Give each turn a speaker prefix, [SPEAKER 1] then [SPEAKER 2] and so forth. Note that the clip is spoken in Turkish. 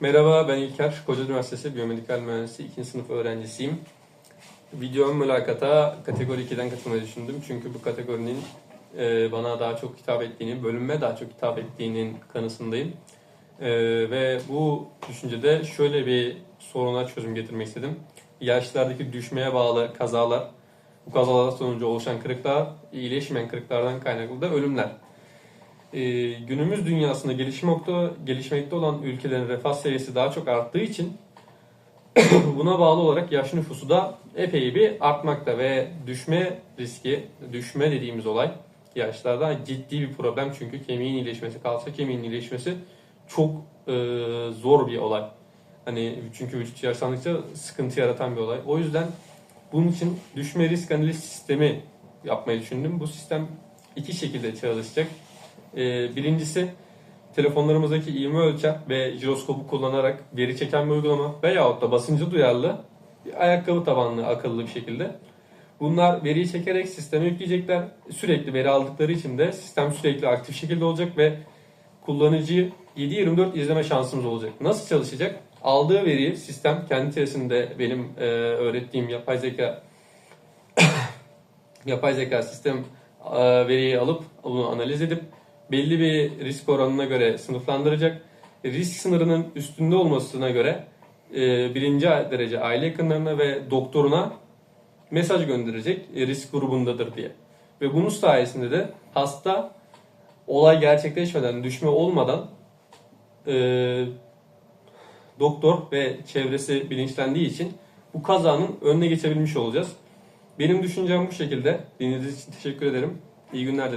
[SPEAKER 1] Merhaba ben İlker, Koca Üniversitesi Biyomedikal Mühendisi 2. sınıf öğrencisiyim. Video ön mülakata kategori 2'den katılmayı düşündüm. Çünkü bu kategorinin e, bana daha çok hitap ettiğini, bölüme daha çok hitap ettiğinin kanısındayım. E, ve bu düşüncede şöyle bir soruna çözüm getirmek istedim. Yaşlardaki düşmeye bağlı kazalar, bu kazalar sonucu oluşan kırıklar, iyileşmeyen kırıklardan kaynaklı da ölümler. Ee, günümüz dünyasında gelişmekte, gelişmekte olan ülkelerin refah seviyesi daha çok arttığı için buna bağlı olarak yaş nüfusu da epey bir artmakta ve düşme riski, düşme dediğimiz olay yaşlarda ciddi bir problem çünkü kemiğin iyileşmesi, kalça kemiğinin iyileşmesi çok e, zor bir olay. Hani çünkü vücut yaşlandıkça sıkıntı yaratan bir olay. O yüzden bunun için düşme risk analiz sistemi yapmayı düşündüm. Bu sistem iki şekilde çalışacak. Ee, birincisi telefonlarımızdaki ivme ölçer ve jiroskopu kullanarak veri çeken bir uygulama veyahut da basıncı duyarlı bir ayakkabı tabanlı akıllı bir şekilde. Bunlar veriyi çekerek sisteme yükleyecekler. Sürekli veri aldıkları için de sistem sürekli aktif şekilde olacak ve kullanıcıyı 7-24 izleme şansımız olacak. Nasıl çalışacak? Aldığı veriyi sistem kendi içerisinde benim e, öğrettiğim yapay zeka yapay zeka sistem e, veriyi alıp bunu analiz edip belli bir risk oranına göre sınıflandıracak. Risk sınırının üstünde olmasına göre e, birinci derece aile yakınlarına ve doktoruna mesaj gönderecek e, risk grubundadır diye. Ve bunun sayesinde de hasta olay gerçekleşmeden, düşme olmadan e, doktor ve çevresi bilinçlendiği için bu kazanın önüne geçebilmiş olacağız. Benim düşüncem bu şekilde. Dinlediğiniz için teşekkür ederim. İyi günler dilerim.